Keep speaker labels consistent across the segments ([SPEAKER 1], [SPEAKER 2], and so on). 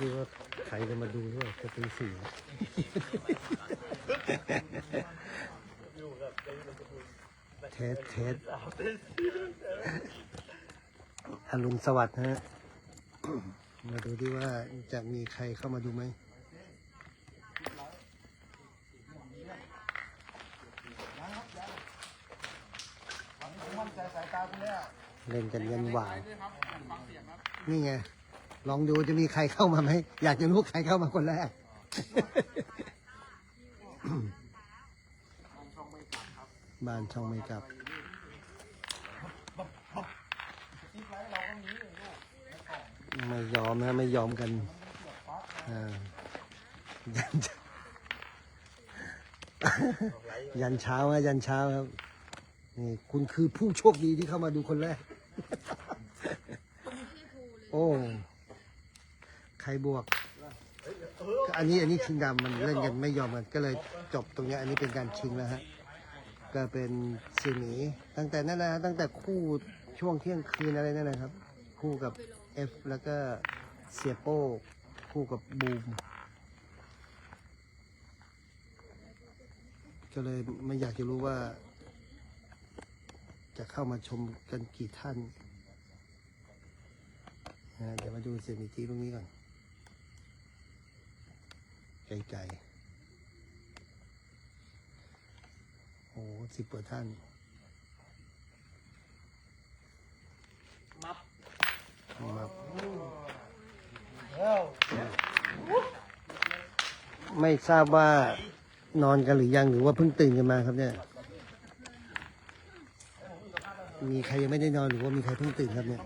[SPEAKER 1] ดูว่าใครจะมาดูด้วยจะตีสี่เทสเทสอรุณสวัสดิ์ฮะ มาดูดิว่าจะมีใครเข้ามาดูไหมเล่นกันยันหวานนี่ไง ลองดูจะมีใครเข้ามาไหม อยากจะรู้ใครเข้ามาคนแรก บ้านช่องไม่กลับ ไม่ยอมนะไม่ยอมกันอ่ายันยันเช้าฮะยันเช้าครับนี่คุณคือผู้โชคดีที่เข้ามาดูคนแรก โอ้ ใครบวก อันนี้อันนี้ชิงดำมันเล่นกันไม่ยอมกันก็เลยจบตรงนี้อันนี้เป็นการชิงแล้วฮะก็เป็นสีหมีตั้งแต่นั่นนะฮะตั้งแต่คู่ช่วงเที่ยงคืนอะไรนั่นนะครับ คู่กับ F แล้วก็เสียโป้คู่กับบูมก็เลยไม่อยากจะรู้ว่า จะเข้ามาชมกันกี่ท่านนะเดี๋ยวมาดูเสียงอีกทีตรงนี้ก่อน ไกลๆโอ้สิบกว่าท่าน
[SPEAKER 2] มับ
[SPEAKER 1] มาไม่ทราบว่านอนกันหรือยังหรือว่าเพิ่งตื่นกันมาครับเนี่ย มีใครยังไม่ได้นอนหรือว่ามีใครเพิ่งตื่นครับเนี่ย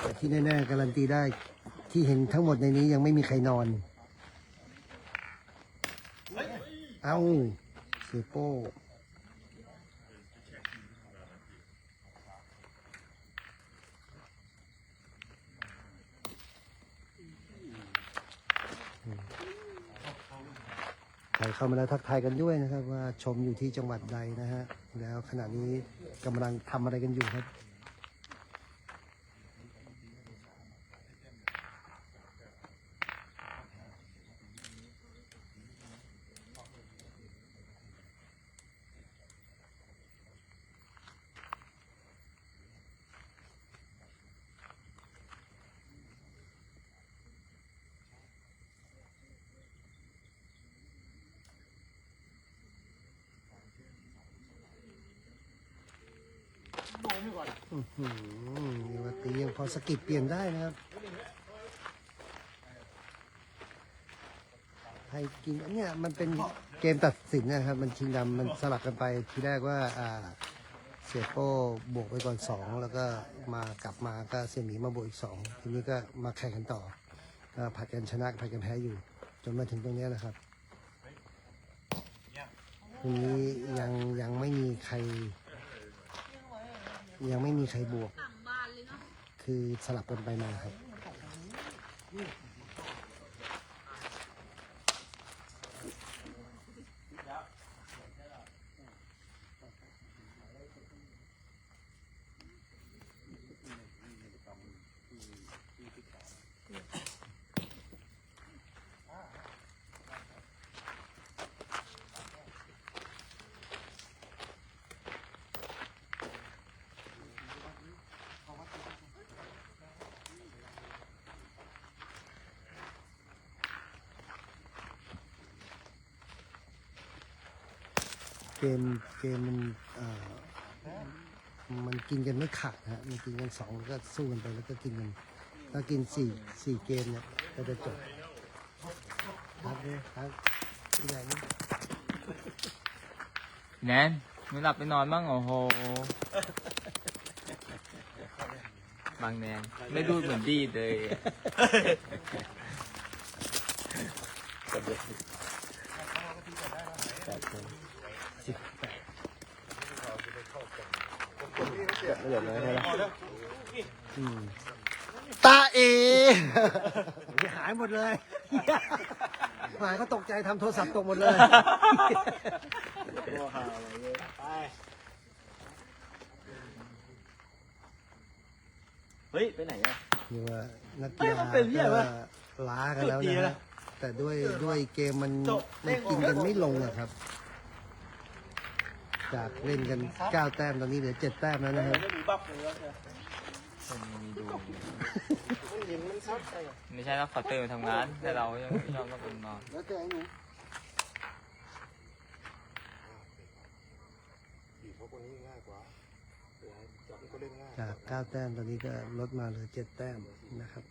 [SPEAKER 1] แต่ ที่แน่ๆการันตีได้ ที่เห็นทั้งหมดในนี้ยังไม่มีใครนอน เอาเสียโป้ใครเข้ามาแล้วทักทายกันด้วยนะครับ ว่าชมอยู่ที่จังหวัดใดนะฮะ แล้วขณะนี้กำลังทำอะไรกันอยู่ครับ อื้อหือนี่ว่าตียังพอสกิปเปลี่ยนได้นะครับใครกินอันเนี้ยมันเป็นเกมตัดสินนะครับ มันชิงดำมันสลับกันไปทีแรกว่าอ่าเสียโป้บวกไปก่อนสองแล้วก็มากลับมาก็เสียหมีมาบวกอีกสองทีนี้ก็มาแข่งกันต่อก็ผัดกันชนะผัดกันแพ้อยู่ จนมาถึงตรงเนี้ยนะครับทีนี้ยังยังไม่มีใคร ยังไม่มีใครบวก คือสลับกันไปมาครับ มเกมมันเอ่อมันกินกันไม่ขาดฮะมันกินกันสองแล้วก็สู้กันไปแล้วก็กินกันถ้ากินสี่สี่เกมเนี่ยก็จะจบครับเนี่ยครับที่ไหนนี่
[SPEAKER 2] แนนไม่หลับไปนอนบ้างโอ้โหบางแนนไม่ดูเหมือนดีเลย
[SPEAKER 1] แปดคน สิบแปดอืมตาเอหายหมดเลยหมายก็ตกใจทำโทรศัพท์ตกหมดเลย
[SPEAKER 3] ไเฮ้ย ไปไหนอะ
[SPEAKER 1] นี่ว่านักกี
[SPEAKER 3] เอ้ย
[SPEAKER 1] ฬา
[SPEAKER 3] มันเป็นเหี้ย
[SPEAKER 1] ก็
[SPEAKER 3] วะ
[SPEAKER 1] ล้ากันแล้ว
[SPEAKER 3] จุดดี
[SPEAKER 1] นะ
[SPEAKER 3] นะ
[SPEAKER 1] ฮะแต่ด้วยด้วยเกมมัน
[SPEAKER 3] จบ
[SPEAKER 1] มันกินกันไม่ลงอะครับ จากเล่นกันเก้าแต้มตอนนี้เหลือเจ็ดแต้มแล้วนะฮะ
[SPEAKER 3] ไม่มีบัฟเลยวะ
[SPEAKER 2] คนมีดู
[SPEAKER 3] มันเห็นมันซับไป
[SPEAKER 2] ไม่ใช่แล้วขอตื่นทำงาน แต่เรายังไม่ยอมมาเป็นนอน
[SPEAKER 1] แล้วแต่หนูจากเก้าแต้มตอนนี้ก็ลดมาเหลือเจ็ดแต้มนะครับ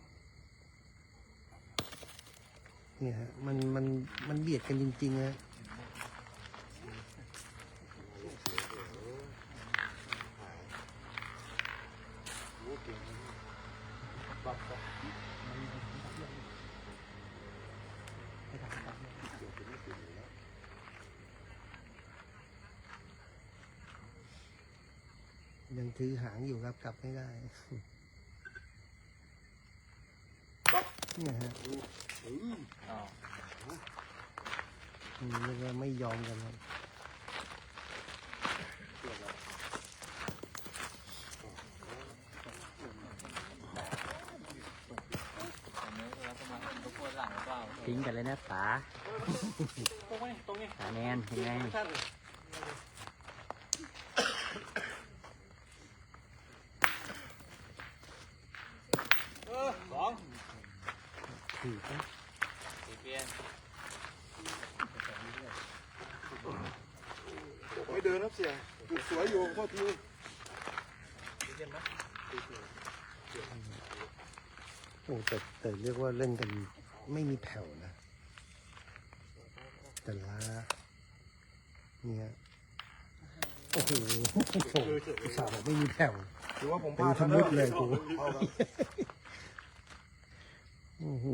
[SPEAKER 1] เนี่ยฮะมันมันมันเบียดกันจริงๆนะ ถือหางอยู่ครับกลับไม่ได้เนี่ยฮะ
[SPEAKER 2] อ๋อ
[SPEAKER 1] อืมเรียกว่าไม่ยอมกันครับ
[SPEAKER 2] อันนี้แล้วก็มาทุกคนหลังหรือเปล่า
[SPEAKER 4] ทิ้งกันเลยนะป๋า
[SPEAKER 3] ตรงนี้ตรงนี้
[SPEAKER 4] ป๋าแนนยังไง
[SPEAKER 3] ท่าน เออสอง
[SPEAKER 1] ถือปะ
[SPEAKER 2] เปลี่ยน
[SPEAKER 5] ไม่เดินนะเสียจุดสวยอยู่โทษที
[SPEAKER 1] โอ้แต่แต่เรียกว่าเล่นกันไม่มีแผ่วนะ แต่ละเนี่ยโอ้โหอุตส่าห์บอกไม่มีแผ่ว
[SPEAKER 5] ถือว่าผมพ
[SPEAKER 1] เป็น
[SPEAKER 5] ลาด
[SPEAKER 1] ทมุดเลยกู
[SPEAKER 5] เอาครับ
[SPEAKER 1] โอ้โห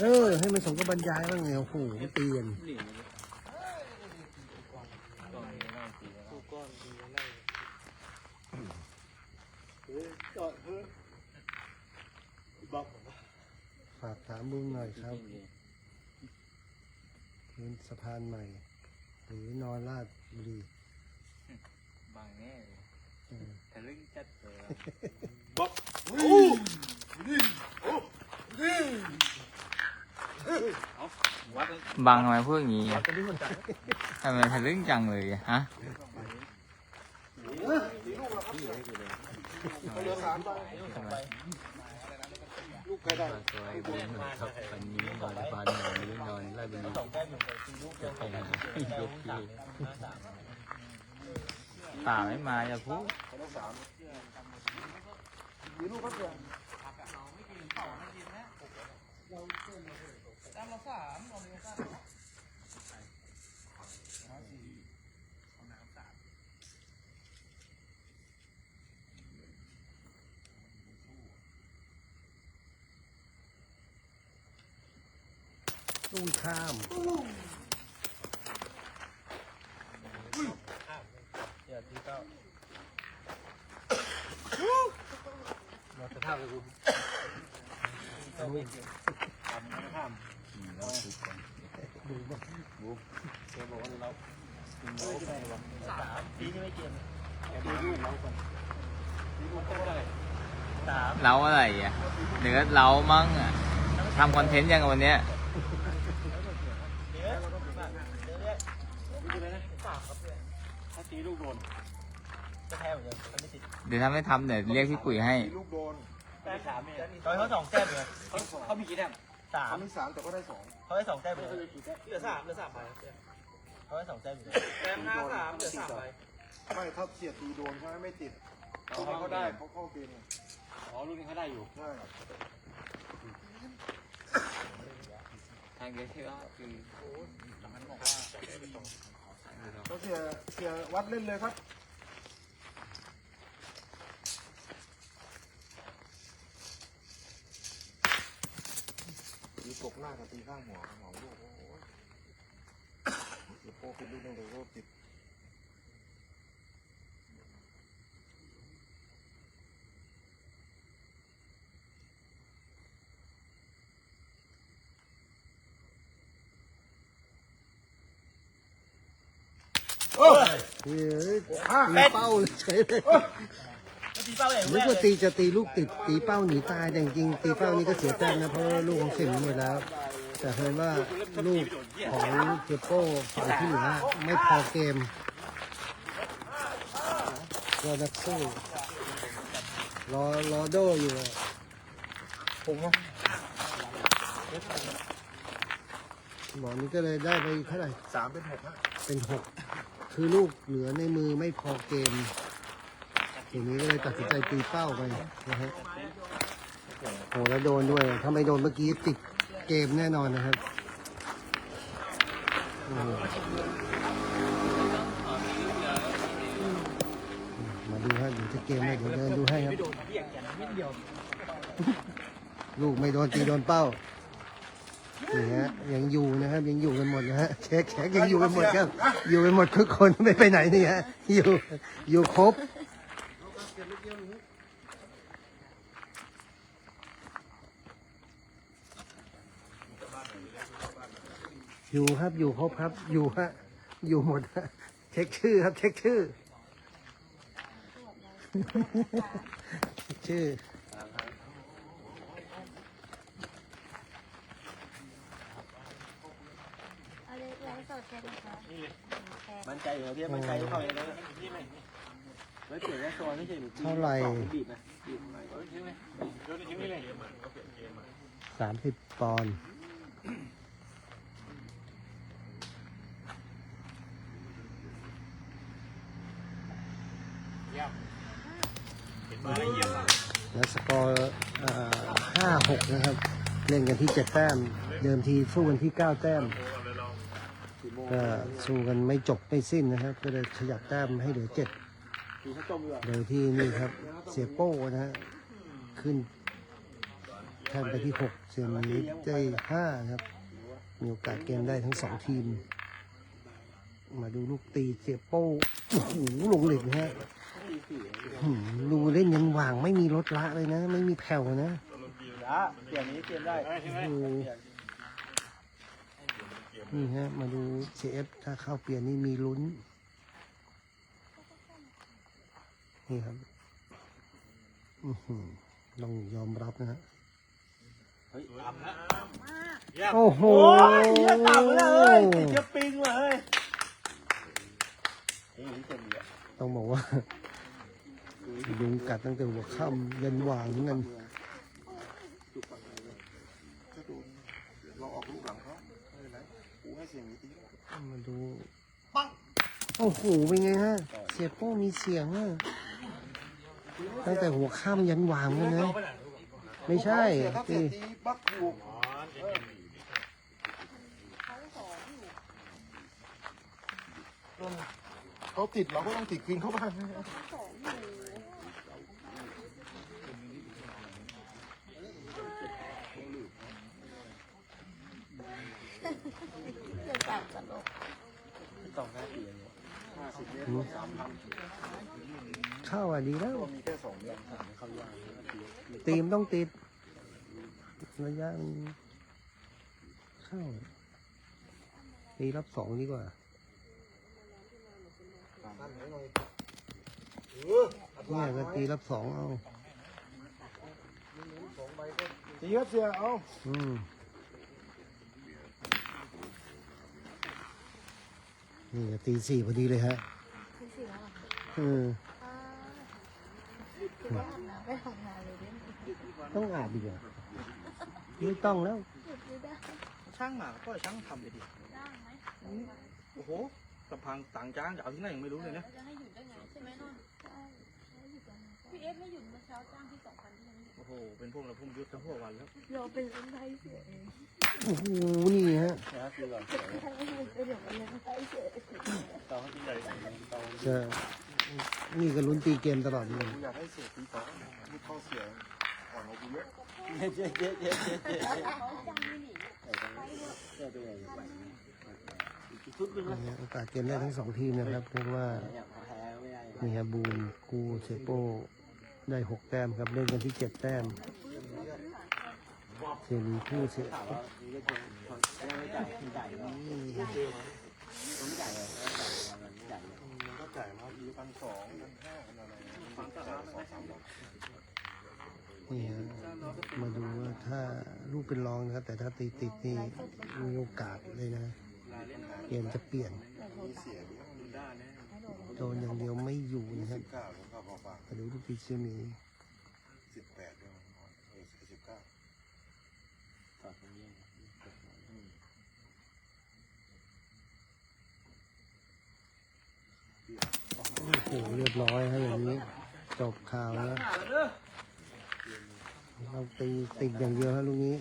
[SPEAKER 1] เออ ให้มันสมกับบรรยายบ้างไงโอ้โหไมันเตียน
[SPEAKER 2] ตรงนี้น่าตีแล้ว
[SPEAKER 3] ถูกก้อน
[SPEAKER 1] ฝากถามบุ้งหน่อยครับพื้นสะพานใหม่ หรือนอนลาดบุรี
[SPEAKER 2] บางแน่เลยทะลึ่งจัดเลย
[SPEAKER 5] บักโอ้นี่โอ้นี่
[SPEAKER 2] บางทำไมพูดอย่างนี้อะทำไมทะลึ่งจังเลยอะฮะ
[SPEAKER 5] เหลือสามใบ
[SPEAKER 2] ทำไม
[SPEAKER 5] ลูกใครได้
[SPEAKER 4] สวยบุญครับวันนี้นอนฟันวันนี้นอนไล่บุญ
[SPEAKER 3] สองแต้มอยู่ในซีลูกเดียว
[SPEAKER 4] ไปหาเย็ดพี่
[SPEAKER 2] ป่าไม่มาอย่าพูด
[SPEAKER 5] มีลูกครับเสีย
[SPEAKER 1] ตู้ข้าม
[SPEAKER 3] เดี๋ยวที่เก้า
[SPEAKER 5] มสภาพเลยคุณ
[SPEAKER 3] ทำไม่ข้าม
[SPEAKER 1] ดูบ้าง
[SPEAKER 3] เดี๋ยวบอกว่าเราสามปีที่ไม่เกมปีลูกเราก่อนปีลูกเท่าไหร่สาม
[SPEAKER 2] เล้าอะไรอะเดี๋ยวก็เล้ามั่งอะทำคอนเทนต์ยังวันเนี้ย
[SPEAKER 3] เดี๋ยวเราต้องมาเดี๋ยวเนี่ยดูเลยนะสามครับเนี่ยถ้าตีลูกโดนจะแพ้เหมือนเดิมมันไม่ติด
[SPEAKER 2] เดี๋ยวถ้าไม่ทำเดี๋ยวเรียกพี่ปุ๋ยให้
[SPEAKER 5] มีลูกโดน
[SPEAKER 3] แต้มสามเนี่ยตอนเขาสองแต้มเลยเขาเขามีกี่แต้ม สาม
[SPEAKER 5] ทำที่สามแต่ก็ได้สอง
[SPEAKER 3] เขาได้สองแต้มเลยเหลือสามเหลือสามใบเขาได้สองแต้มอยู่แต้มห้าสามเหลือสามใบ
[SPEAKER 5] ไม่ถ้าเสียตีโดนใช่ไหมไม่ติดเขาเขาได้เขาเข้าเกม
[SPEAKER 3] อ๋อลูกนี้เขาได้อยู่
[SPEAKER 5] ใช่
[SPEAKER 2] ทางเดียวที่ว่าคือ
[SPEAKER 5] แล้วเสียเสียวัดเล่นเลยครับ ตีตกหน้ากับตีข้างหัวหมอลูกโอ้โหเดี๋ยวโป้เป็นลูกนึงเดี๋ยวก็ติด
[SPEAKER 1] เฮ้ยตีเป้าเลยเฉยเลย
[SPEAKER 3] ตีเป้าเอง
[SPEAKER 1] นึกว่าตีจะตีลูกติดตีเป้าหนีตายแต่จริงๆตีเป้านี่ก็เสียแต้มนะเพราะว่าลูกของเสียหมดแล้ว แต่เห็นว่าลูกของเจโป้ฝั่งที่เหลือไม่พอเกมก็นักสู้รอรอโดอยู่อะ
[SPEAKER 5] ผมว่า
[SPEAKER 1] หมอนี้ก็เลยได้ไปเท่าไหร่
[SPEAKER 5] สามเป็นหกฮะ
[SPEAKER 1] เป็นหกคือลูกเหลือในมือไม่พอเกม ทีนี้ก็เลยตัดสินใจตีเป้าไปนะฮะโหแล้วโดนด้วย ถ้าไม่โดนเมื่อกี้ติดเกมแน่นอนนะครับมาดูฮะเดี๋ยวจะเกมไหมเดี๋ยวเดินดูให้ครับ ลูกไม่โดนตีโดนเป้านี่ฮะยังอยู่นะครับ ยังอยู่กันหมดนะฮะเช็คเช็คยังอยู่กันหมดครับ อยู่กันหมดทุกคนไม่ไปไหนนี่ฮะอยู่อยู่ครบ อยู่ครับอยู่ครบครับ อยู่ฮะอยู่หมดฮะเช็คชื่อครับ เช็คชื่อเช็คชื่อ
[SPEAKER 6] เอาเลยไลฟ์สดใช่ไหมคะแชร์
[SPEAKER 3] มันใจเหรอพี่มันใจเข้าเองเลยแล้ว เปลี่ยนแค่ตัวไม่ใช่หรือ
[SPEAKER 1] เท่าไหร่
[SPEAKER 3] บีบนะบีบไหน
[SPEAKER 1] สามสิบปอนด์แล้วสกอร์ห้าหกนะครับ เล่นกันที่เจ็ดแต้ม เดิมทีสู้กันที่เก้าแต้มก็สู้กันไม่จบไม่สิ้นนะครับ ก็เลยขยับแต้มให้เหลือเจ็ด โดยที่นี่ครับเสียโป้นะฮะขึ้นแทนไปที่หกเสียมันนิดได้ห้าครับ มีโอกาสเกมได้ทั้งสองทีม มาดูลูกตีเสียโป้โอ้โหลงเหล็กนะฮะหืมดูเล่นยังหว่างไม่มีรถละเลยนะ ไม่มีแผ่วนะ
[SPEAKER 3] ละเปลี่ยนนี้เปลี่ยนได้
[SPEAKER 1] โอ้โหนี่ฮะ มาดูเอฟถ้าเข้าเปลี่ยนนี่มีลุ้น นี่ครับอือหือต้องยอมรับนะฮะ
[SPEAKER 3] เฮ้ยต่ำแล้ว
[SPEAKER 1] โอ้โห
[SPEAKER 3] โอ้ยเหี้ยต่ำเลยติดเชื้อปิงเลยเฮ้ยนี่เต็มเลย
[SPEAKER 1] ต้องบอกว่ายุงกัดตั้งแต่หัวค่ำยันหว่างนั่น
[SPEAKER 5] ก็โดนเราออกลูกหลังเขาไม่เป็นไรกูให้เสียงนี้ตี
[SPEAKER 1] มาดูโอ้โหเป็นไงฮะ เสียโป้มีเสียงอะ ตั้งแต่หัวค่ำยันหวางกันนะ ไม่ใช่
[SPEAKER 5] เสียถ้าเสี
[SPEAKER 1] ตี
[SPEAKER 5] ยตีบักถูเขาติดเราก็ต้องติดคืนเข้าบ้าน
[SPEAKER 6] เดี๋ยวจับตลก
[SPEAKER 3] ต่อหน้าเปลี่ยน ห้าสิบเมตรสามพัน
[SPEAKER 1] เข้าอะดีแล้ว
[SPEAKER 5] มีแค่สองเดือน
[SPEAKER 3] สามเข้ายาก
[SPEAKER 1] ตีมต้องติด ระยะมันเข้าตีรับสองดีกว่า
[SPEAKER 5] นั่นหน่อย
[SPEAKER 1] เนี่ยก็ตีรับสองเอา
[SPEAKER 5] ตีครับเสียเอา
[SPEAKER 1] อืม นี่ก็ตีสี่พอดีเลยฮะ
[SPEAKER 6] คือสิแล้วเหรอคะ
[SPEAKER 1] เออ
[SPEAKER 6] อ่าคือว่าอาบน้ำไปทำงานเลยได้ไหม
[SPEAKER 1] ต้องอาบดีกว่าไม่ต้องแล้ว
[SPEAKER 6] หยุดไม่ได้
[SPEAKER 3] ช่างหมาก็ช่างทำเลยดิ
[SPEAKER 6] ได้ไหม
[SPEAKER 3] โอ้โหสะพังต่างจ้างจะเอาที่ไหนยังไม่รู้เลยนะ
[SPEAKER 6] จะให้หยุดได้ไงใช่ไหมนนท์ใช่ให้หยุดยังไงพี่เอฟไม่หยุดเมื่อเช้าจ้างที่สองพันที่ยังไม่หยุด
[SPEAKER 3] โอ้โห เป็นพวกเราพุ่มยุทธทั้งพวกวันแล้ว
[SPEAKER 6] เราเป็นเล่นไพ่เสียเอง
[SPEAKER 1] โอ้โห นี่ฮะ
[SPEAKER 3] นะคือก่อน
[SPEAKER 6] ถ้าไม่หยุดก็เดี๋ยวมันเล่นไพ่เสียเอง
[SPEAKER 3] เตาที่ใหญ่เตา
[SPEAKER 1] จะนี่ก็ลุ้นตีเกมตลอดเลย
[SPEAKER 5] กูอยากให้เสียตีสองนี่เข้าเสียอ่อนกว่ากูเยอะ
[SPEAKER 3] เจ๊เจ๊เจ๊เจ๊เจ๊เจ๊
[SPEAKER 6] เขาจ้างไม่หนี
[SPEAKER 3] เจ๊ตัวใหญ่ใหญ่อีกชุดนึงนะ
[SPEAKER 1] นะฮะโอกาสเกมได้ทั้งสองทีมนะครับเพราะว่า
[SPEAKER 3] เนี่ยแพ้ไม่ได้
[SPEAKER 1] นี่ฮะบูมกูเซโป้ ได้หกแต้มครับเล่นกันที่เจ็ดแต้มเซรีคู่เสีย
[SPEAKER 3] จ่ายมายไม่จ่ายเลยไม่จ่ายเลย
[SPEAKER 5] มันก็จ่ายมาอีพันสองพันห้าอะไร
[SPEAKER 1] นี่ฮะมาดูว่าถ้าลูกเป็นรองนะครับ แต่ถ้าตีติดนี่มีโอกาสเลยนะเกมจะเปลี่ยนโดนอย่างเดียวไม่อยู่นะครับ มาดูลูกปีเชมี
[SPEAKER 5] สิบแปดด้วยเออสิบเก้า
[SPEAKER 1] โอ้โหเรียบร้อยครับอย่างนี้ จบข่าวแล้วเราตีติดอย่างเดียวครับลูกนี้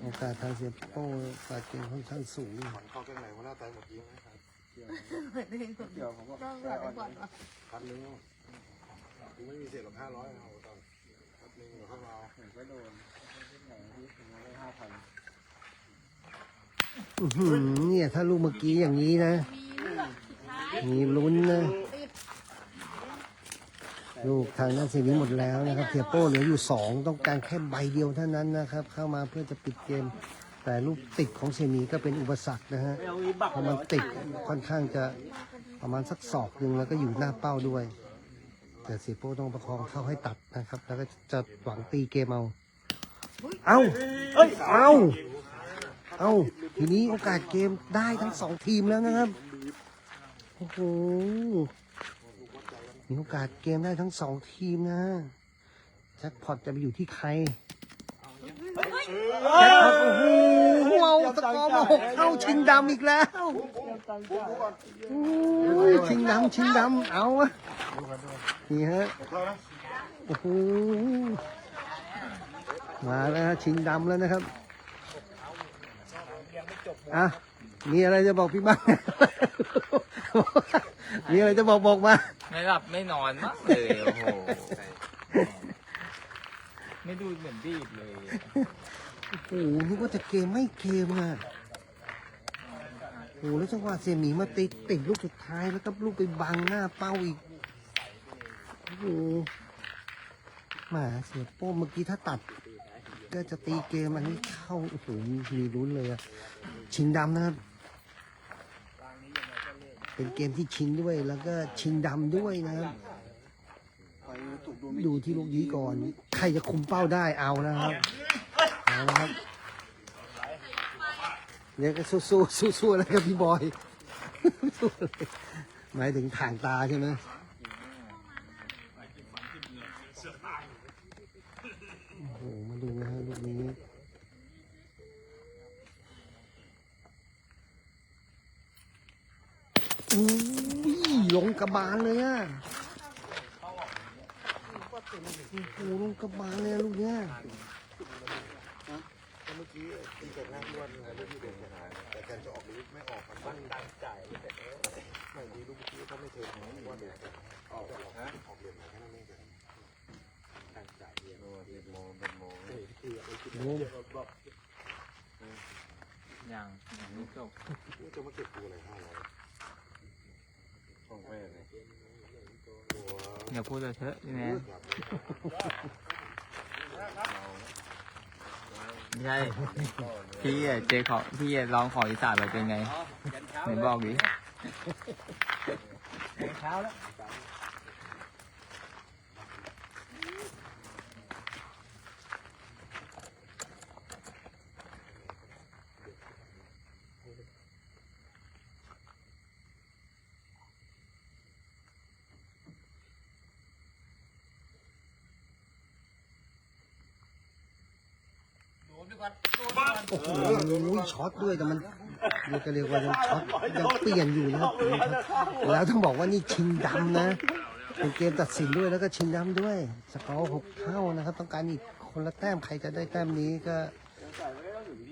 [SPEAKER 1] โอกาสทางเสียโป้โอกาสเกมค่อนข้างสูง
[SPEAKER 5] มันเข้าแค่ไหนว่าหน้าตายหมดยิงไหมครับ
[SPEAKER 6] เดี๋ยวผมก็ต้องรอไปก่อนวะ
[SPEAKER 5] พันหนึ่งกูไม่มีเศษหรอกห้าร้อยเอาตอนพันหนึ่งเดี๋ยวเข้ามาเอา
[SPEAKER 1] อื้อหือเนี่ยถ้าลูกเมื่อกี้อย่างนี้นะ
[SPEAKER 6] มีเลือกสุดท้าย
[SPEAKER 1] มีลุ้นนะลูกทางด้านเซนี้หมดแล้วนะครับเทียโป้เหลืออยู่สองต้องการแค่ใบเดียวเท่านั้นนะครับ เข้ามาเพื่อจะปิดเกม แต่ลูกติดของเซนีก็เป็นอุปสรรคนะฮะเพราะมันติดค่อนข้างจะประมาณสักศอกหนึ่งแล้วก็อยู่หน้าเป้าด้วย แต่เสียโป้ต้องประคองเข้าให้ตัดนะครับ แล้วก็จะหวังตีเกมเอา เอาเอาเอาทีนี้โอกาสเกมได้ทั้งสองทีมแล้วนะครับโอ้โหมีโอกาสเกมได้ทั้งสองทีมนะแจ็คพอตจะไปอยู่ที่ใครแจ็คพอตโอ้โหเอา สกอร์มาหกเท่าชิงดำอีกแล้วโอ้ยชิงดำชิงดำเอาอะนี่ฮะโอ้โหมาแล้วชิงดำแล้วนะครับอะมีอะไรจะบอกพี่บ้าง มีอะไรจะบอกบอกมา
[SPEAKER 2] ไม่หลับไม่นอนมากเลยโอ้โห ไม่ดูเหมือนดีดเลย
[SPEAKER 1] โอ้โหนึกว่าจะเกมไม่เกมอะโอ้โหแล้วจังหวะเสียหมีมาติดติดลูกสุดท้ายแล้วก็ลูกไปบังหน้าเป้าอีกโอ้โหแหมาเสียโป้เมื่อกี้ถ้าตัด ก็จะตีเกมอันนี้เข้าโอ้โหมีลุ้นเลยอะชิงดำนะครับ เป็นเกมที่ชิงด้วยแล้วก็ชิงดำด้วยนะครับ
[SPEAKER 5] ดู
[SPEAKER 1] ที่ลูกนี้ก่อน ใครจะคุมเป้าได้เอานะครับ นะครับเนี่ยก็สู้สู้สู้สู้อะไรกับพี่บอย หมายถึงถ่างตาใช่ไหมโอ้โหมาดูนะฮะลูกนี้อุ้ยลงกระบาลเลยอะโอ้โหลงกระบาลเลยลูกเนี้ย
[SPEAKER 5] เมื่อกี้ตีเสร็จแล้วที่ว่าเงินที่เด็กชนะแต่การจะออกลูกไม่ออกมันตั้งใจจ่ายไม่ดีลูกเมื่อกี้ก็ไม่เคยทำว่าเด็กออกฮะออกเรียนมาแค่นั้นเองตั้งใจเรียนเรียนโมเป็นโม
[SPEAKER 1] โอ้โห
[SPEAKER 2] อย่างอย่างนี้จบ
[SPEAKER 5] จะมาเก็บกูอะไรห้าร้อยของแม่เลย
[SPEAKER 2] อย่าพูดเลยเถอะพี่แมน ไม่ใช่พี่อะเจขอพี่อะลองของอีสานไปเป็นไงไหนบอกดิ
[SPEAKER 3] เช้าแล้ว
[SPEAKER 1] โอ้โห ช็อตด้วยแต่มันเรียกก็เรียกว่ายังช็อตยังเปลี่ยนอยู่นะครับแล้วต้องบอกว่านี่ชิงดำนะเป็นเกมตัดสินด้วยแล้วก็ชิงดำด้วย สกอร์หกเท่านะครับ ต้องการอีกคนละแต้มใครจะได้แต้มนี้ก็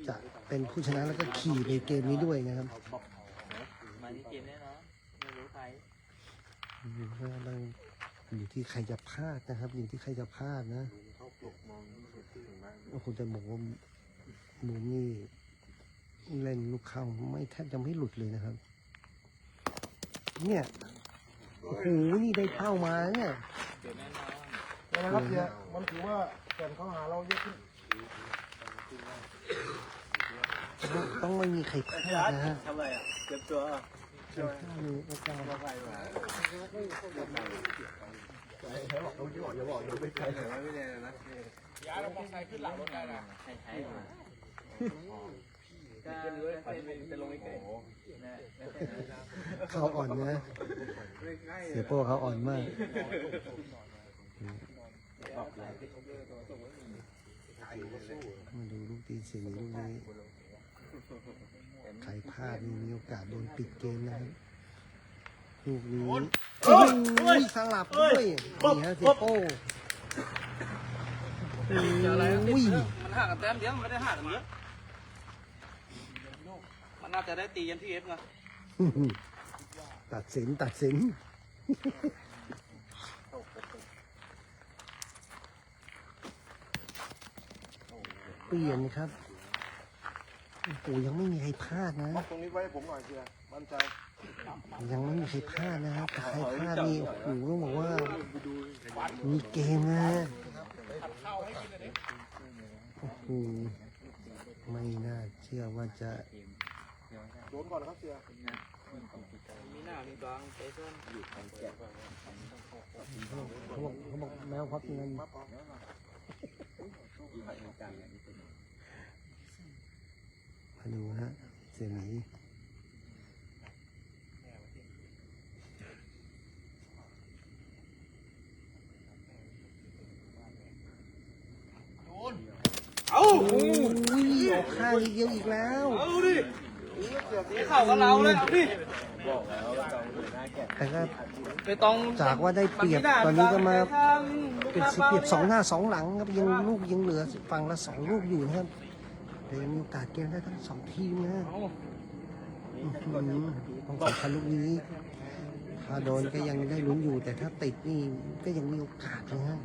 [SPEAKER 1] จะเป็นผู้ชนะแล้วก็ขี่ในเกมนี้ด้วยนะครับ
[SPEAKER 2] มาที่เกมแน่นอนไม่รู้ใคร
[SPEAKER 1] อืมก็กำลังอยู่ที่ใครจะพลาดนะครับ อยู่ที่ใครจะพลาดนะ
[SPEAKER 5] เขาปลุกมองสุดที่ถึงบ้าน
[SPEAKER 1] โอ้โหแต่บอกว่าหมูนี่ เล่นลูกเข้าไม่แทบจะไม่หลุดเลยนะครับ เนี่ยโอ้โหนี่ได้เป้ามาเนี่ย
[SPEAKER 2] เกมแน่นอน
[SPEAKER 5] นะครับเนี่ยมันถือว่าแก่นเขาหาเราเยอะขึ้น
[SPEAKER 1] ต้องไม่มีใครพลาดนะฮะ
[SPEAKER 3] ทำไรอะเก็บตัว
[SPEAKER 1] มีโอกาส
[SPEAKER 5] อย่าบอกอย่าไปไกลเลยไม่แน่นะ
[SPEAKER 1] เขาอ่อนนะเสียโป้เขาอ่อนมากมาดูลูกตีนเสียงลูกนี้ใครพลาดนี่มีโอกาสโดนปิดเกมนะครับลูกนี้โอ้ยสลับด้วยนี่ฮะเสียโป้โอ้ย
[SPEAKER 3] มันห่างกันแต้มเดียวมันไม่ได้ห่างกันเยอะมั นน่าจะได้ตียันที่เอฟไง
[SPEAKER 1] ตัดสินตัดสินเปลี่ยนครับโอ้โหยังไม่มีใครพลาดนะ
[SPEAKER 5] ตรงนี้ไว้ผมหน่อยเชียร์มั่นใจ
[SPEAKER 1] ยังไม่มีใครพลาดนะครับแต่ใครพลาดนี่โอ้โหต้องบอกว่า มีเกมนะโอ้โหไม่น่าเชื่อว่าจะ
[SPEAKER 5] โดนก่อนนะครับเชียร์
[SPEAKER 3] มีหน้ามีบางเตะส้น
[SPEAKER 1] เขาบอกเขาบอกแมวพับเงินมาดูฮะเสียหมีโอ้ยออกข้างอีกเดียวอีกแล้ว
[SPEAKER 3] เอาดินี่ เข่ากับเราเลยเอาดิ
[SPEAKER 1] แต่ก็
[SPEAKER 3] ไปตรง
[SPEAKER 1] จากว่าได้เปรียบตอนนี้ก็มาเป็นสิเปรียบสองหน้าสองหลังครับยังลูกยังเหลือฝั่งละสองลูกอยู่นะครับแต่ยังมีโอกาสเกมได้ทั้งสองทีมนะอื้อหือต้องสำคัญลูกนี้ถ้าโดนก็ยังได้ลุ้นอยู่ แต่ถ้าติดนี่ก็ยังมีโอกาสนะฮะ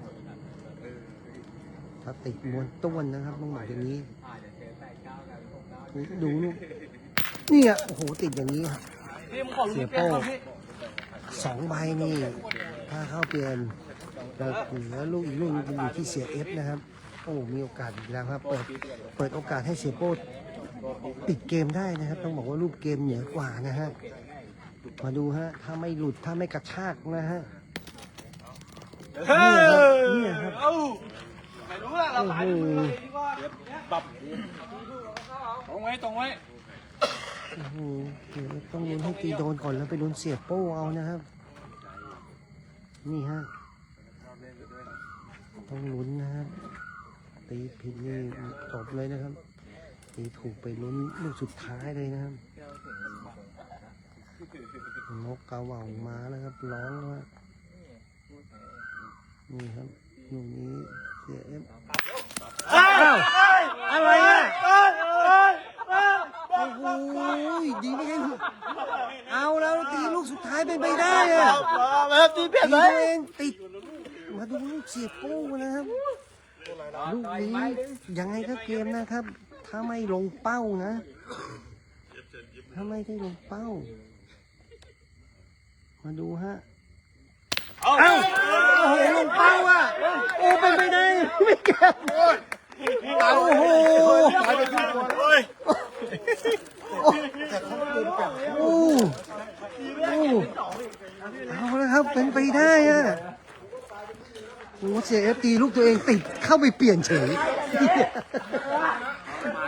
[SPEAKER 1] ถ้าติดมวนต้วนนะครับต้องบอกอย่างนี้ ดูลูก เนี่ยโอ้โหติดอย่างนี้ครับ
[SPEAKER 3] พี่มึงขอรู้พี่เปียกก่อนพี่
[SPEAKER 1] สองใบนี่ ถ้าเข้าเปลี่ยนแต่เหลือลูกอีกลูกนึงอยู่ที่เสียเอฟนะครับ โอ้มีโอกาสอีกแล้วครับ เปิดเปิดโอกาสให้เสียโป้ปิดเกมได้นะครับ ต้องบอกว่ารูปเกมเหนือกว่านะฮะมาดูฮะ ถ้าไม่หลุดถ้าไม่กระชากนะฮะเนี่ยครับ
[SPEAKER 3] เอาไม่รู้ละเราตายดีกว่าปับตรงไว้ตรงไว้
[SPEAKER 1] โอ้โห เดี๋ยวต้องลุ้นให้ตีโดนก่อนแล้วไปลุ้นเสียบโป้เอานะครับ นี่ฮะต้องลุ้นนะครับตีผิดนี่จบเลยนะครับตีถูกไปลุ้นลูกสุดท้ายเลยนะครับนกกาเหว่ามาแล้วครับร้องวฮะนี่ครับลูกนี้เสียเอฟอ้าวอะไรอะ โอ้โหดีไม่ใช่เอาแล้วตีลูกสุดท้ายเป็นไปได้อะ แบบตีเปลี่ยนไหมเองติดมาดูลูกเสียบโป้นะครับลูกนี้ยังไงก็เกมนะครับ ถ้าไม่ลงเป้านะ ถ้าไม่ได้ลงเป้า มาดูฮะเอ้าโอ้โหลงเป้าอะโอ้เป็นไปได้ไม่เก็บโอ้โห
[SPEAKER 5] ตายไปทุกคนเลย
[SPEAKER 1] โอ้โอ้ เอาแล้วครับ เป็นไปได้อะโอ้เสียเอฟตีลูกตัวเองติดเข้าไปเปลี่ยนเฉย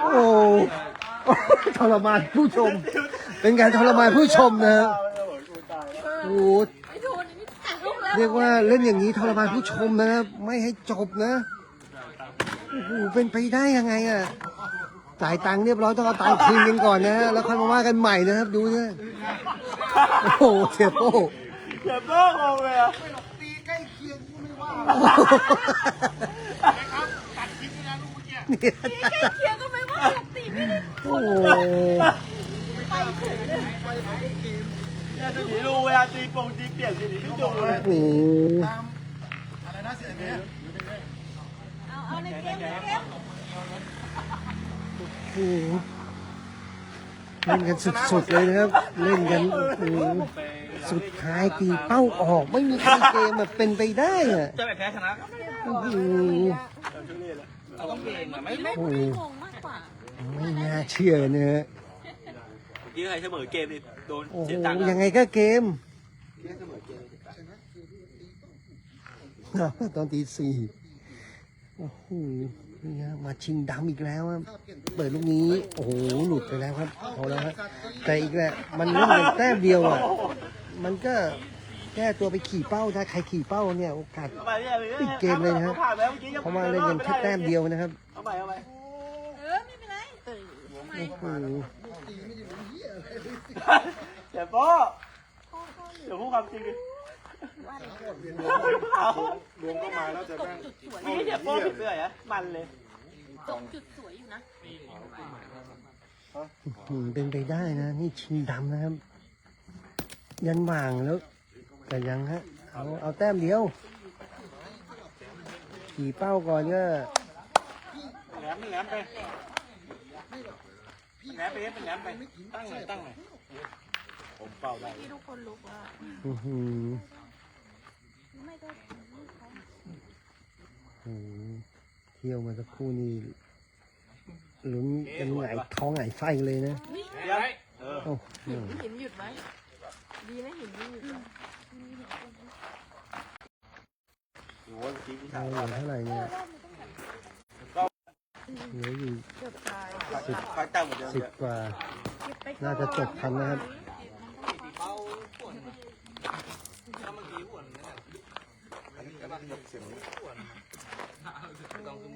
[SPEAKER 1] โอ้ทรมานผู้ชม เป็นการทรมานผู้ชมนะโอ้เรียกว่าเล่นอย่างนี้ทรมานผู้ชมนะไม่ให้จบนะโอ้โหเป็นไปได้ยังไงอะจ่ายตังค์เรียบร้อยต้องเอาตังค์คืนกันก่อนนะฮะแล้วค่อยมาว่ากันใหม่นะครับ ดูเนี่ยโอ้โหเสียโป้
[SPEAKER 3] เจ็บโลกเอาเลยอะ
[SPEAKER 1] เนี่ย
[SPEAKER 6] เคลียร์ก็ไม่ว่าปกติไม่ได้
[SPEAKER 1] โอ้โห
[SPEAKER 6] ไปถึงเลย
[SPEAKER 3] เนี่ยจะหนีรูเวลาตีปงตีเปลี่ยนสีนี้ทุกจุดเลย
[SPEAKER 1] โอ้โห
[SPEAKER 6] เอาเอาในเกมในเกม
[SPEAKER 1] โอ้โหเล่นกันสุดๆเลยนะครับ เล่นกันโอ้โห สุดท้ายตีเป้าออกไม่มีใครเกมแบบเป็นไปได้อะ
[SPEAKER 3] จะไปแพ้ชนะก็ไม่ได้
[SPEAKER 1] โอ้โห
[SPEAKER 3] เราต้องเก่งอะไม่ไม่
[SPEAKER 6] กนี่งงมากกว่า
[SPEAKER 1] ไม่น่าเชื่อนะฮะ
[SPEAKER 3] กี้ใครเสมอเกมนี่โดน
[SPEAKER 1] โอ้โห
[SPEAKER 3] เสียตังค์
[SPEAKER 1] ยังไงก็เกมตอนตีสี่โอ้โหนี่ฮะมาชิงดำอีกแล้วครับเปิดลูกนี้ โอ้โห หลุดไปแล้วครับเอาแล้วครับแต่อีกแล้วมันเล่นกันแต้มเดียวอะ มันก็แก้ตัวไปขี่เป้าได้ใครขี่เป้าเนี่ยโอกาส
[SPEAKER 3] เอาไปเนี่ยไป
[SPEAKER 1] ปิดเกมเลยนะครับ
[SPEAKER 3] ผ่านแล้วเมื่อกี้ยัง
[SPEAKER 1] เพราะว่าเล่นกันแค่แต้มเดียวนะครับ
[SPEAKER 3] เอาไปเอาไป
[SPEAKER 6] เออไม่เป็นไรเออทำไม
[SPEAKER 1] โอ้โห
[SPEAKER 3] เดี๋ยวโป้เดี๋ยวพูดความจริงดิ
[SPEAKER 5] รวมก็มาแล้วแต่
[SPEAKER 6] ตก
[SPEAKER 5] แม่ง
[SPEAKER 6] จุดสวย
[SPEAKER 3] นี่เดี๋ยวโป้ผิดเลยอะมันเลย
[SPEAKER 6] ตกจุดสวยอยู่นะ
[SPEAKER 1] อืมเป็นไปได้นะ นี่ชิงดำนะครับ ยันหว่างแล้วแต่ยังฮะเอาเอาแต้มเดียว ขี่เป้าก่อนก็
[SPEAKER 3] แหลมมันแหลมไปแหลมไปเป็นแหลมไปตั้งหน่อยตั้งหน่อยผมเป่าได้
[SPEAKER 6] ที่ทุกคนรู้ว่า
[SPEAKER 1] อื้อหือ
[SPEAKER 6] ไม่ก็
[SPEAKER 1] โอ้โหเที่ยวมาสักครู่นี่ลุ้นกันไหงายท้องไหงายไส้เลยนะ
[SPEAKER 3] เดี๋ยวเออ
[SPEAKER 1] โอ้โห
[SPEAKER 6] หินหยุดไหม ดีนะหินไม่หยุด
[SPEAKER 3] โอ้ยเมื่อกี้พี่
[SPEAKER 1] เอา
[SPEAKER 3] สาว
[SPEAKER 1] เหลือเท่าไหร่เนี่ยเหลืออยู่
[SPEAKER 6] เกือบตาย
[SPEAKER 1] สิบ
[SPEAKER 3] คอยตั้งเหมือนเดิม
[SPEAKER 1] สิบกว่า น่าจะจบทันนะครับ
[SPEAKER 5] อันนี้อันนี้เสียงนี้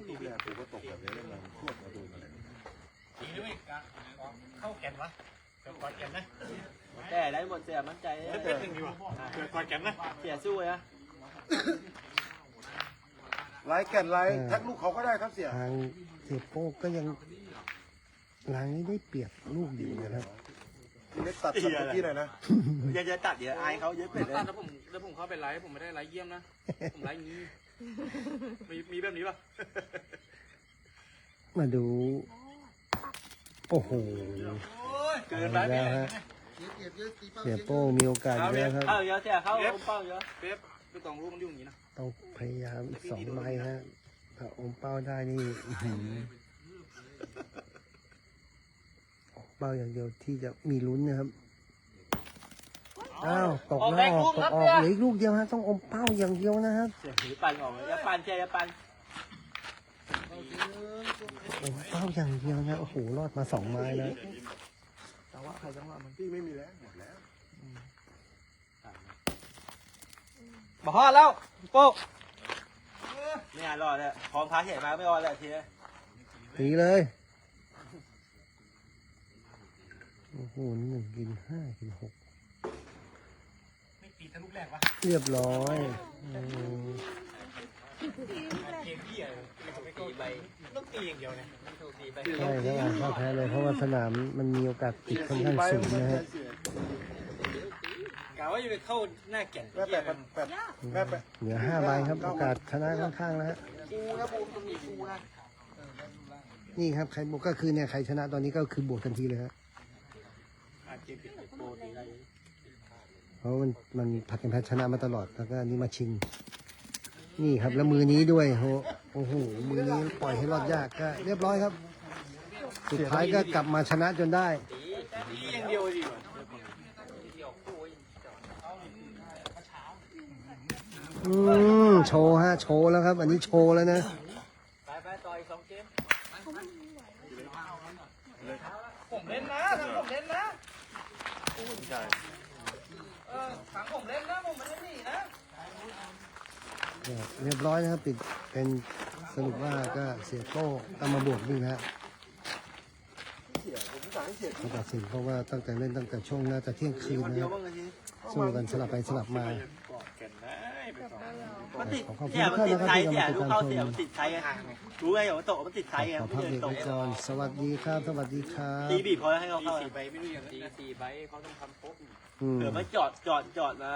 [SPEAKER 5] ตีแรกกูก็ตกแบบนี้เลยมันพวดมาโดนอะไร
[SPEAKER 3] แต่ได้หมดเสียมั่นใจเป็นหนึ่งดีกว่าเกิดก่อนแกมนะเสียสู้เลยนะ
[SPEAKER 5] ไล่แก่นไล่แท็กลูกเขาก็ได้ครับเสีย
[SPEAKER 1] ทางเสียโป้ก็ยังลางนี้ได้เปรียบลูกอยู่นะครับ
[SPEAKER 5] เล็กตัดตัดที่ไหนอยนะ
[SPEAKER 3] ยังจะตัดเดี๋ยวอายเขาเยอะเป็ดเลย
[SPEAKER 7] ถ้าผมถ้าผมเข้าไปไลฟ์ผมไม่ได้ไลฟ์เยี่ยมนะผมไลฟ์อย่างนี้มีมีแบบนี้ป่ะ
[SPEAKER 1] มาดู โอ้โห
[SPEAKER 3] เกิ
[SPEAKER 1] เอา
[SPEAKER 3] นไป
[SPEAKER 1] แล้วฮะ เสียโป้มีโอกาสเยอะครับ
[SPEAKER 3] เข้าเยอะเสียเข้าเป้าเยอะ
[SPEAKER 7] เป๊ปไปตองรูปมันอยู่อย่างนี้นะ
[SPEAKER 1] ต้องพยายามอีกสองใบฮะถ้าอมเป้าได้นี่อื้อหือออกเป้าอย่างเดียวที่จะมีลุ้นนะครับอ้าวตกแล้วออกตกออกเหลืออีกลูกเดียวฮะต้องอมเป้าอย่างเดียวนะครับ
[SPEAKER 3] เสียถือปั่นออกเลยอย่าปั่นเชียร์อย่าปั่น
[SPEAKER 1] อมเป้าอย่างเดียวนะโอ้โหรอดมาสองไม้แล้ว
[SPEAKER 7] วะใครจังหวะมัน
[SPEAKER 5] พี่ไม่มีแล้วหมดแล้ว
[SPEAKER 3] บอกพ่อแล้วโป๊กไม่อ่านรอดเลยพร้อมท้าเห็นมาไม่รอดเลยทีนี้
[SPEAKER 1] ตีเลย โอ้โหหนึ่งกินห้ากินหก
[SPEAKER 7] ไม่ตีทะลุแรกวะ
[SPEAKER 1] เรียบร้อยอืม
[SPEAKER 7] เกมพี่อะไรไม่ตีใบ ต้องตีอย่างเดียวเนี่ยตีใบ
[SPEAKER 1] ใช่ครับอ่านเข้าแพ้เลยเพราะว่าสนามมันมีโอกาสติดค่อนข้างสูงนะฮะ
[SPEAKER 7] กะว่าจะเข้าหน้าแก่น
[SPEAKER 5] แม่แปดแปดแม่แปด
[SPEAKER 1] เหลือห้าใบครับโอกาสชนะค่อนข้างแล้วฮะ
[SPEAKER 3] กูนะบูมต้องมีกูนะ
[SPEAKER 1] นี่ครับใครบวกก็คือเนี่ยใครชนะตอนนี้ก็คือบวกทันทีเลยฮะ
[SPEAKER 3] อาเกมปิดโปรตีอะไร
[SPEAKER 1] เพราะมันมันผัดกันแพ้ชนะมาตลอดแล้วก็อันนี้มาชิง นี่ครับแล้วมือนี้ด้วยโหโอ้โหมือนี้ปล่อยให้รอดยากก็ เรียบร้อยครับ สุดท้ายก็กลับมาชนะจนได้อืมโชว์ฮะโชว์แล้วครับ อันนี้โชว์แล้วนะ
[SPEAKER 3] ไปไปต่ออีกสองเกม
[SPEAKER 7] ผมเล่นนะทางผมเล่นนะเออทางผมเล่นนะผมไม่ได้หนีนะ
[SPEAKER 1] เรียบร้อยนะครับปิดเป็นสรุปว่าก็เสียโต้ต้องมาบวกนี่นะฮะเขาตัดสินเพราะว่าตั้งแต่เล่นตั้งแต่ช่วงน่าจะเที่ยงคืน
[SPEAKER 3] คน
[SPEAKER 1] นะ
[SPEAKER 3] เดี
[SPEAKER 1] ค
[SPEAKER 3] ยว
[SPEAKER 1] รับ
[SPEAKER 3] บ้างเลยที
[SPEAKER 1] สู้กันสลับไปสลับมา
[SPEAKER 3] มันติด
[SPEAKER 1] ขอขอบคุณ
[SPEAKER 3] เนี่ยมันติด
[SPEAKER 1] ทุก
[SPEAKER 3] ไท
[SPEAKER 1] ท่ายน
[SPEAKER 3] เสีย
[SPEAKER 1] นะครับ
[SPEAKER 3] รู้
[SPEAKER 1] ที่
[SPEAKER 3] เข้า
[SPEAKER 1] เข้ามาติดตามชม
[SPEAKER 3] เสียมันติดไทยไงรู้ไงว่าตกมันติดไทยไง
[SPEAKER 1] ขอ
[SPEAKER 3] มัน
[SPEAKER 1] พัก
[SPEAKER 3] เดิ
[SPEAKER 1] เบร
[SPEAKER 3] น
[SPEAKER 1] ก
[SPEAKER 3] ตก
[SPEAKER 1] ไว้ก่อนสวัสดีครับสวัสดีครับ
[SPEAKER 3] ตีบีบพอแล้วให้เขาเข้า
[SPEAKER 7] สี่ใบไม่รู้อย่างตีสี่ใบเขาต้องทำครบ
[SPEAKER 1] อืม
[SPEAKER 3] เผื่อมันจอดจอดจอดมา